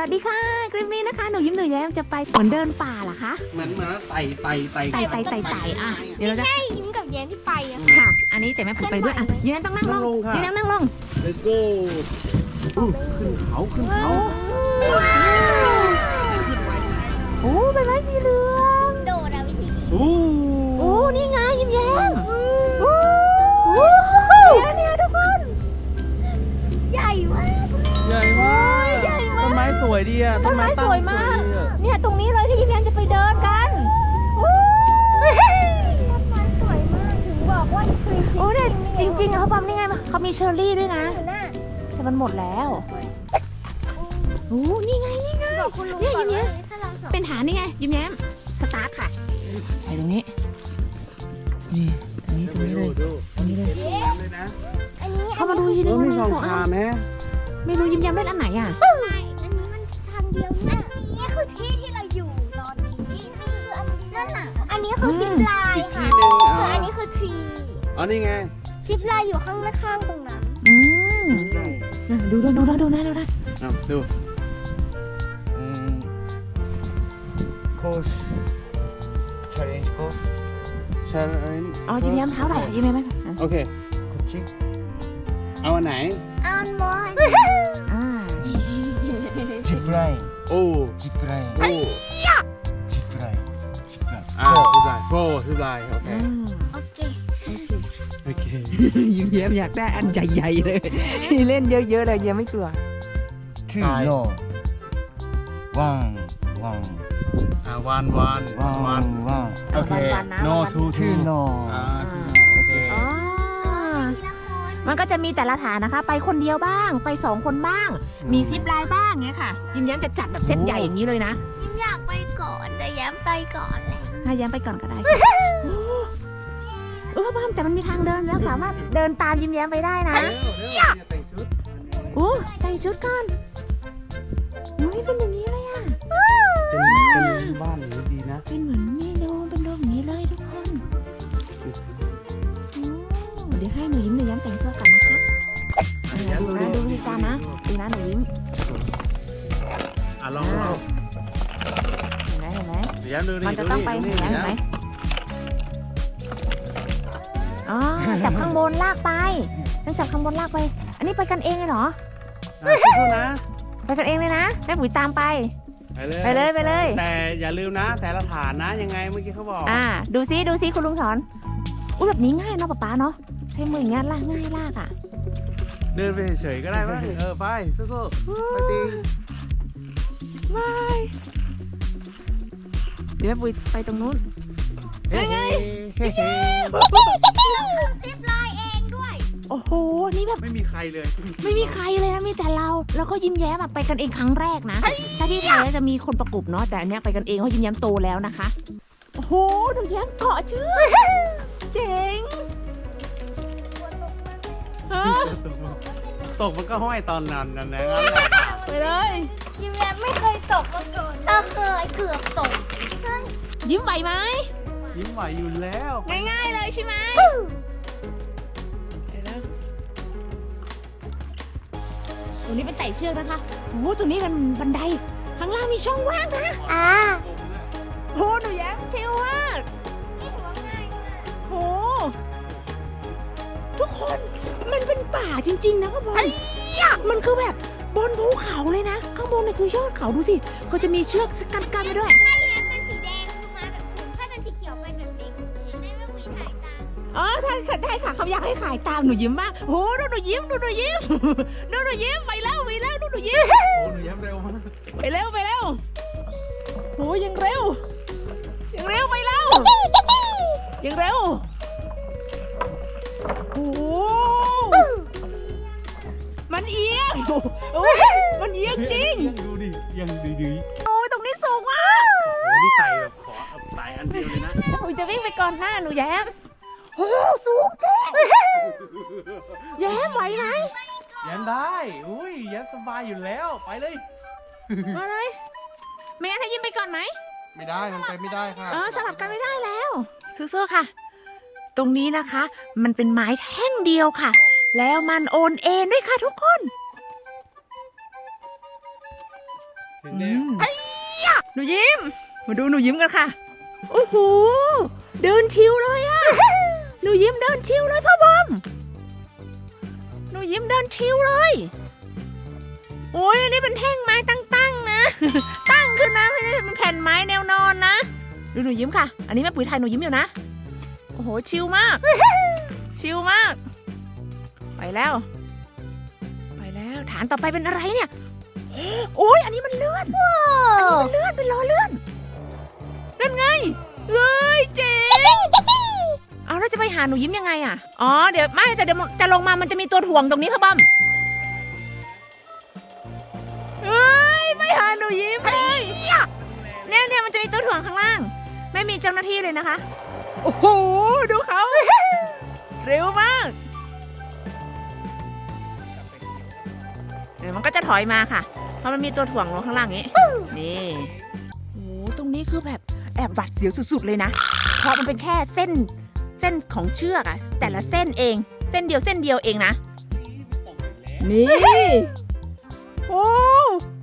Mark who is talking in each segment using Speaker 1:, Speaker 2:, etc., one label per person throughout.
Speaker 1: สวัสดีค่ะ คลิปนี้นะคะ หนูยิ้มหนูแย้มจะไปเหมือนเดินป่าเหรอคะ
Speaker 2: เหมือนเหมือนไต่ไต่ไต่
Speaker 1: ไต่ไต่ไต่ไต่อะ เดี๋ยวเราจะ
Speaker 3: ยิ้มกับแย้มที่ไปอะ
Speaker 1: ค่ะ อันนี้แต่แม่ผูไปด้วยอะยืนต้องนั่งล
Speaker 2: นั่ง
Speaker 1: ง
Speaker 2: ลงค่ะ
Speaker 1: ยืนนั่งลง
Speaker 2: let's go อู้ขึ้นเขาขึ้นเขา
Speaker 1: โอ้ใบไม้สีเหลือง
Speaker 3: โดดอะวิธีนี้
Speaker 2: วยดีอะ
Speaker 1: ต้นไม้สวยมาก
Speaker 2: ดีอะ
Speaker 1: เนี่ยตรงนี้เลยที่ยิ้มแย้มจะไปเดินกันโอ้
Speaker 3: ต้นไม้สวยมากถึงบอกว่าฟรี
Speaker 1: โอ้เนี่ยจริงๆอะเขาปั๊มนี่ไงเขามีเชอร์รี่ด้วยนะ
Speaker 3: อยู่น่ะ
Speaker 1: แต่มันหมดแล้วโอ้นี่ไงนี่ไง
Speaker 3: บอกคุณลุง
Speaker 1: เนี่ย
Speaker 3: ก่อน
Speaker 1: ยิ้ม
Speaker 3: ว่า
Speaker 1: แย้ม
Speaker 3: ถ้าเราสอง
Speaker 1: เป็นฐานนี่ไงยิ้มแย้มสตาร์ทค่ะไปตรงนี้นี่ตรงนี้ตรงนี้เลย
Speaker 2: ดู
Speaker 1: ตรงนี้เลย
Speaker 2: ดูเลยนะ
Speaker 3: อันนี้
Speaker 1: เข้ามาดูที
Speaker 2: เอ
Speaker 1: นึ
Speaker 2: องมีสอง
Speaker 1: สอง
Speaker 2: ทา
Speaker 1: อั
Speaker 2: ง
Speaker 1: น
Speaker 2: นะ
Speaker 1: ไม่รู้ยิ้มแย้มเล่นอันไหนอะ
Speaker 3: ใช่อันนี้มัน แล้วอันนี้คือที่ที่เราอยู่ตอนนี้นี่คืออันนี้นั่นน่ะ อันนี้คือซิปไล
Speaker 2: อี
Speaker 3: ค่ะคื
Speaker 2: อ
Speaker 3: อันนี้คือทรี
Speaker 2: อ๋อนี่ไง
Speaker 3: ซิปไลน์อยู่ข้างข้างๆตรงนั้น
Speaker 1: อืมดูดูดูดูดูนะดูนะ
Speaker 2: ดูโคส
Speaker 4: ชาเลนจ์โค
Speaker 2: สชาเลน
Speaker 1: เอายิ้มแย้มเท้าไหร่จิมย้ไหม่ะ
Speaker 2: โอเค
Speaker 4: โคชิ
Speaker 2: เอาอันไหน
Speaker 3: อันมอน
Speaker 1: อ่า
Speaker 4: จิฟไล
Speaker 2: โอ้
Speaker 4: จิปไล
Speaker 2: โอ้
Speaker 4: จิปไลจิปไล
Speaker 2: อ่าจิปไลโฟจิปไลโอเค
Speaker 3: โอเค
Speaker 2: โอเค
Speaker 1: ยิ้มแย้มอยากได้อันใหญ่ๆเลย เล่นเยอะๆเลยยังไม่กลัว
Speaker 2: ทูโนวังวังอ่า
Speaker 1: วันวัน
Speaker 2: วา
Speaker 4: น
Speaker 2: วานโอเค
Speaker 1: โน
Speaker 3: ทูทูโนอ่า
Speaker 1: มันก็จะมีแต่ละฐานนะคะ ไปคนเดียวบ้าง ไปสองคนบ้าง มีซิปไลน์บ้างเงี้ยค่ะ ยิ้มแย้มจะจัดแบบเซตใหญ่อย่างนี้เลยนะ
Speaker 3: ยิ้มอยากไปก่อนแต่แย้มไปก่อนเลย
Speaker 1: ให้แย้มไปก่อนก็ได้โอ้บ้ามแต่มันมีทางเดินแล้วสามารถเดินตามยิ้มแย้มไปได้นะ
Speaker 2: เร็วเร็วเนี่ยแต่งชุด
Speaker 1: โอ้แต่งชุดก่อนอุ้ยเป็นอย่างนี้เลยอะ
Speaker 2: เป็นเป็นบ้านหรือดีนะ
Speaker 1: เป็นเหมือนนี่โดมเป็นโดมอย่างนี้เลยทุกคน ดูนะดูวิธีการนะดูนะหนูยิ้ม
Speaker 2: อะลองลอง
Speaker 1: เห็นไหมเห็นไหม
Speaker 2: เดี๋ยวดูดิ
Speaker 1: มันจะต้องไป
Speaker 2: ดู
Speaker 1: เห็น
Speaker 2: ดิ
Speaker 1: ไหม
Speaker 2: ดู
Speaker 1: เห็นไหม
Speaker 2: ดิ
Speaker 1: อ๋อจับข้างบนลากไปต้องจับข้างบนลากไป อันนี้ไปกันเองเลยเหรอ
Speaker 2: อะสู้ๆนะ
Speaker 1: ไปกันเองเลยนะแม่ปุ๋ยตามไป
Speaker 2: ไปเลย
Speaker 1: ไปเลยไปเลย
Speaker 2: แต่อย่าลืมนะ แต่ละฐานนะยังไงเมื่อกี้เขาบอก
Speaker 1: อ่า ดูซิดูซิคุณลุงสอนอุ้ยแบบนี้ง่ายเนาะป๊าป๊าเนาะใช้มืออย่างเงี้ยลากง่ายลากอะ
Speaker 2: เดินไปเฉยๆก็ได้มั้งเออไปสู้ๆไปตี
Speaker 1: บายเดี๋ยวแม่ปุ๋ยไปตรงนู้น
Speaker 2: เฮ้ย
Speaker 1: ยังไง
Speaker 2: เฮ้ย
Speaker 3: ซิปไลน์เองด้วย
Speaker 1: โอ้โห นี่แบบ
Speaker 2: ไม่มีใครเลย
Speaker 1: ไม่มีใครเลยนะมีแต่เรา แล้วก็ยิ้มแย้มอะไปกันเองครั้งแรกนะ ถ้าที่ไทยจะมีคนประกบเนาะ แต่อันเนี้ยไปกันเองเพราะยิ้มแย้มโตแล้วนะคะ โอ้โหหนูแย้มเกาะเชือกเจ๋งฮะ
Speaker 2: ตกมันก็ห้อยตอนนั้นนั่นแหละงั้นแหละ
Speaker 1: ไปเลย
Speaker 3: ยิ้มแย้มไม่เคยตกมาก่อนเธอเคยเกือบตกใช่
Speaker 1: ยิ้มไหวไหม
Speaker 2: ยิ้มไหวอยู่แล้ว
Speaker 1: ง่ายๆเลยใช่ไหมเดี๋ยวนะตัวนี้เป็นไต่เชือกนะคะโอ้โหตัวนี้เป็นบันได ข้างล่างมีช่องว่างนะ
Speaker 3: อ่า
Speaker 1: โหหนูแย้มชิลมาก
Speaker 3: นี่ถือว่าง่ายมาก
Speaker 1: โหทุกคน มันเป็นป่าจริง ๆ นะพ่อบอลมันคือแบบบนภูเขาเลยนะ ข้างบนเนี่ยคือยอดเขาดูสิเขาจะมีเชือกกันกันไว้ด้วย
Speaker 3: ถ้าแย้มเป็นสีแดงคือมาแบบสูงถ้าเป็นสีเขียวไปแบบเด็กเห็นไหมว่าวีถ่ายตาม
Speaker 1: อ๋อได้ค่ะได้ค่ะเขาอยากให้ขายตามหนูยิ้มมากโหดูหนูยิ้มดูหนูยิ้มดูหนูยิ้มไปแล้วไปแล้วดูหนูยิ้ม
Speaker 2: โอ้หนูยิ้มเร็วมาก
Speaker 1: ไปเร็วไปเร็วโหยังเร็วยังเร็วไปแล้วยังเร็ว โอ้ยมันเอียงจริง
Speaker 2: ยังดูดิยังดีดี
Speaker 1: โอ้ยตรงนี้สูงมาก
Speaker 2: โอ้นี่ไต่แบบขอไต่อันเดียวเลยนะ
Speaker 1: หนูจะวิ่งไปก่อนหน้าหนูแย้มโอ้สูงจริงแย้มไหวไหม
Speaker 2: แย้มได้อุ้ยแย้มสบายอยู่แล้วไปเลย
Speaker 1: มาเลยไม่งั้นให้ยิ้มไปก่อนไหม
Speaker 2: ไม่ได้มันไปไม่ได้ค่ะ
Speaker 1: เออสลับกันไม่ได้แล้วสู้ๆค่ะ ตรงนี้นะคะ มันเป็นไม้แท่งเดียวค่ะ แล้วมันโอนเอ็นด้วยค่ะทุกคน
Speaker 2: ถึงแล้ว
Speaker 1: หนูยิ้ม มาดูหนูยิ้มกันค่ะ โอ้โห เดินชิวเลยอะหนูยิ้มเดินชิวเลยพ่อบอม หนูยิ้มเดินชิวเลย โอ้ยอันนี้เป็นแท่งไม้ตั้งๆนะ ตั้งขึ้นนะไม่ได้เป็นแผ่นไม้แนวนอนนะ ดูหนูยิ้มค่ะ อันนี้แม่ปุ๋ยถ่ายหนูยิ้มอยู่นะ โอ้โห ชิวมาก ชิวมาก ไปแล้ว ไปแล้ว ฐานต่อไปเป็นอะไรเนี่ย โอ้ยอันนี้มันเลื่อนอันนี้มันเลื่อนเป็นล้อเลื่อนนั่นไงเฮ้ยเจ๋งเอาแล้วจะไปหาหนูยิ้มยังไงอะอ๋อเดี๋ยวไม่จะเดี๋ยวจะลงมามันจะมีตัวถ่วงตรงนี้พ่อบอมเฮ้ยไม่หาหนูยิ้มเลยเนี่ยเนี่ยมันจะมีตัวถ่วงข้างล่าง ไม่มีเจ้าหน้าที่เลยนะคะ โอ้โหดูเขาเร็วมากเดี๋ยวมันก็จะถอยมาค่ะ เพราะมันมีตัวถ่วงลงข้างล่างนี้ นี่โอ้โหตรงนี้คือแบบแอบหวัดเสียวสุด ๆ เลยนะ เพราะมันเป็นแค่เส้นเส้นของเชือกอะแต่ละเส้นเอง เส้นเดียวเส้นเดียวเองนะ นี่ โอ้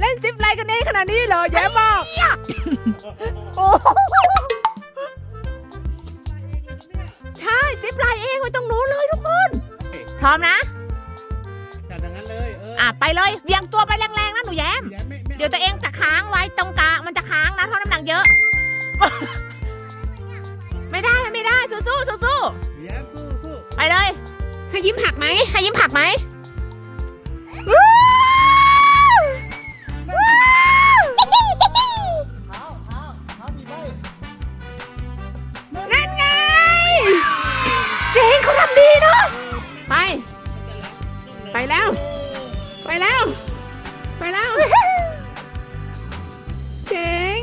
Speaker 1: เล่นซิปไลน์กันเองขนาดนี้เหรอแย้มบอกโอ้ใช่ซิปไลน์เองไว้ตรงนู้นเลยทุกคน พร้อมนะ
Speaker 2: ยิ้
Speaker 1: มหักไหมให้ยิ้มหักไหมว้าวว้าวนั่นไง เจ๊งเขาทำดีเนาะ ไป ไปแล้ว ไปแล้ว ไปแล้ว เจ๋ง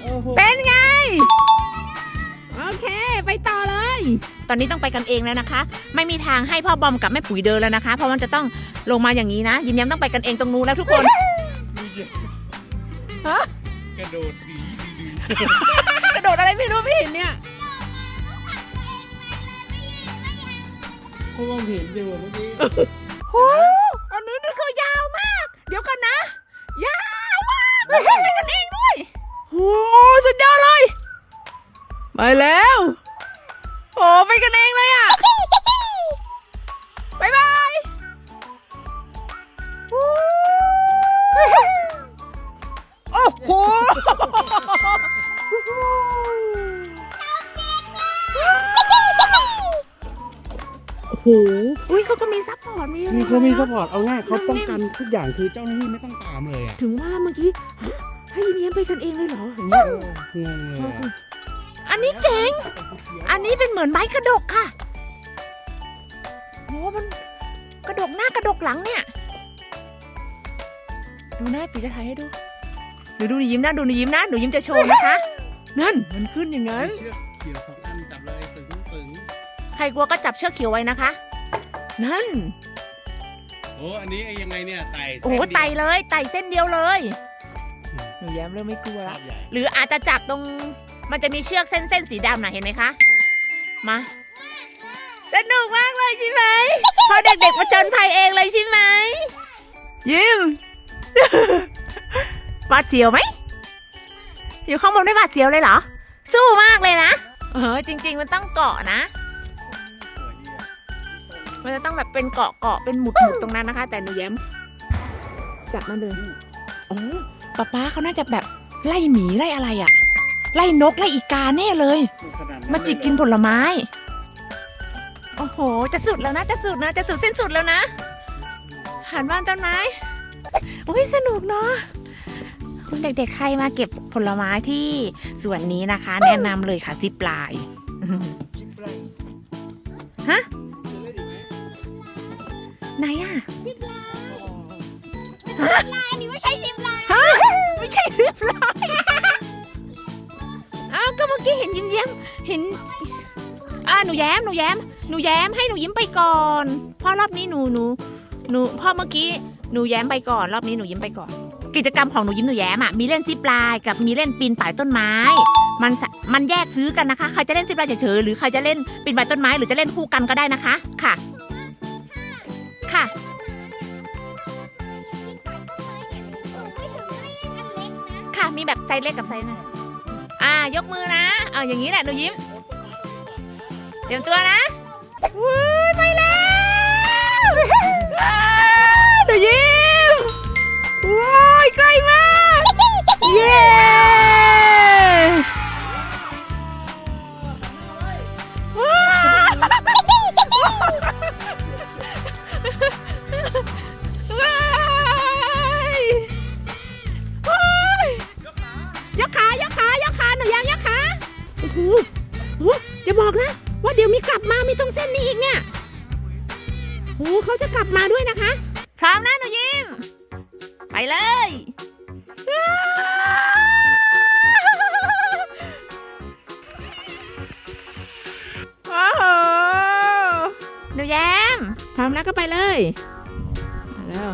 Speaker 2: โอ้โห
Speaker 1: เป็นไง โอเค ไปต่อเลย ตอนนี้ต้องไปกันเองแล้วนะคะ ไม่มีทางให้พ่อบอมกับแม่ปุ๋ยเดินแล้วนะคะ เพราะมันจะต้องลงมาอย่างนี้นะ ยิ้มแย้มต้องไปกันเองตรงนู้นแล้วทุกคนฮะ
Speaker 2: กระโดดดีดี
Speaker 1: กระโดดอะไรไม่รู้ไม่เห็นเนี่ย
Speaker 2: เขามองเห็นอยู่เมื่อกี้
Speaker 1: โอ้อันนี้นี่คือยาวมาก เดี๋ยวกันนะ ยาวมากแล้วก็ไปกันเองด้วยโอ้สุดยอดเลย ไปแล้ว โอ้โหโอ้โหอุ้ยเขาก็มีซัพพอร์ตมีอะไร
Speaker 2: นี่เขามี
Speaker 1: นะ
Speaker 2: สปอร์ตเอาง่ายเขาป้องกันทุกอย่างคือเจ้าหน้าที่ไม่ต้องตามเลยอะ
Speaker 1: ถึงว่าเมื่อกี้ฮะให้ยิ้มแย้มไปกันเองเลยเหรออย่างเงี้ย
Speaker 2: งงเลยอะ
Speaker 1: อันนี้เจ๋ง อันนี้เป็นเหมือนไม้กระดกค่ะโหมันกระดกหน้ากระดกหลังเนี่ย ดูหน้าปีจะถ่ายให้ดู ดูดูหนูยิ้มนะดูหนูยิ้มนะหนูยิ้มจะโชว์นะคะ นั่นมันขึ้นอย่างนั้น
Speaker 2: เชือกเกี่ยวสองอันจับเลยปึ๋งปึ๋ง
Speaker 1: ใครกลัวก็จับเชือกเขียวไว้นะคะ นั่น
Speaker 2: โอ้อันนี้ยังไงเนี่ยไต่
Speaker 1: โอ้โห
Speaker 2: เส้นเดียว
Speaker 1: ไต่เลยไต่เส้นเดียวเลย หนูแย้มเริ่มไม่กลัว
Speaker 2: ภา
Speaker 1: แล้ว
Speaker 2: พใหญ่
Speaker 1: หรืออาจจะจับตรง มันจะมีเชือกเส้นเส้นๆสีดำนะเห็นไหมคะ มาสนุกมากเลยใช่ไหมพอเด็กๆมาจนภัยเองเลยใช่ไหมยิ้ม หวาดเสียวไหม อยู่ข้างบนได้หวาดเสียวเลยเหรอ สู้มากเลยนะ เออจริง ๆ มันต้องเกาะนะ
Speaker 2: สวยดีอะ
Speaker 1: มันจะต้องแบบเป็นเกาะเกาะเป็นหมุดหมุดตรงนั้นนะคะ แต่หนูแย้มจับมาเลยอ๋อป๊าป๊าเขาน่าจะแบบไล่หมีไล่อะไรอะไล่นกไล่อีกาแน่เลย
Speaker 2: ขนาด
Speaker 1: มาจิกกินผลไม้ โอ้โห จะสุดแล้วนะ จะสุดนะ จะสุดสิ้นสุดแล้วนะ หันบ้านต้นไม้โอ้ยสนุกเนาะ คุณเด็กๆใครมาเก็บผลไม้ที่สวนนี้นะคะ แนะนำเลยค่ะซิปลาย ฮะ ไหนอะ
Speaker 3: อันนี้ไม่ใช่ซิมไลน์
Speaker 1: ฮะไม่ใช่ซิปลายอ้าวก็เมื่อกี้เห็นยิ้มแย้มเห็นอ่าหนูแย้มหนูแย้มหนูแย้มให้หนูยิ้มไปก่อนเพราะรอบนี้หนูหนูหนูเพ่อเมื่อกี้หนูแย้มไปก่อน รอบนี้หนูยิ้มไปก่อน กิจกรรมของหนูยิ้มหนูแย้มอะมีเล่นซิปลายกับมีเล่นปีนป่ายต้นไม้ มันสะมันแยกซื้อกันนะคะใครจะเล่นซิปลายเฉยๆหรือใครจะเล่นปีนป่ายต้นไม้หรือจะเล่นคู่กันก็ได้นะคะค่ะ ค่ะ ค่ะมีแบบไซส์เล็กกับไซส์หนึ่อ่ายกมือนะ เอาอย่างนี้แหละหนูยิ้ม เตรียมตัวนะวุ้ เก็ไปเลยมาแล้ว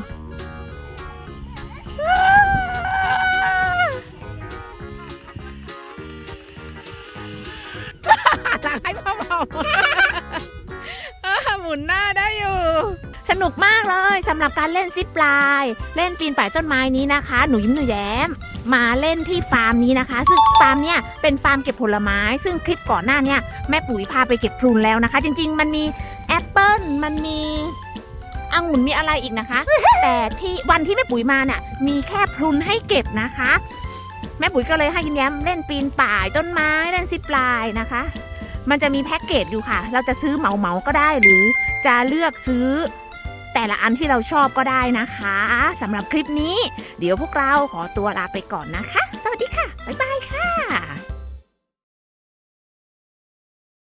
Speaker 1: หลังให้พ่อบอกเออหมุนหน้าได้อยู่ สนุกมากเลยสำหรับการเล่นซิปลาย เล่นปีนป่ายต้นไม้นี้นะคะ หนูยิ้มหนูแย้ม มาเล่นที่ฟาร์มนี้นะคะ ซึ่งฟาร์มเนี่ยเป็นฟาร์มเก็บผลไม้ ซึ่งคลิปก่อนหน้าเนี่ยแม่ปุ๋ยพาไปเก็บพลูนแล้วนะคะ จริง ๆ มันมีแอปเปิ้ล มันมีองุ่นมีอะไรอีกนะคะ แต่ที่วันที่แม่ปุ๋ยมาเนี่ยมีแค่พลูนให้เก็บนะคะ แม่ปุ๋ยก็เลยให้ยิ้มแย้มเล่นปีนป่ายต้นไม้เล่นซิปลายนะคะ มันจะมีแพ็กเกจอยู่ค่ะ เราจะซื้อเหมาเหมาก็ได้หรือจะเลือกซื้อแต่ละอันที่เราชอบก็ได้นะคะสำหรับคลิปนี้ เดี๋ยวพวกเราขอตัวลาไปก่อนนะคะ สวัสดีค่ะ บ๊ายบายค่ะ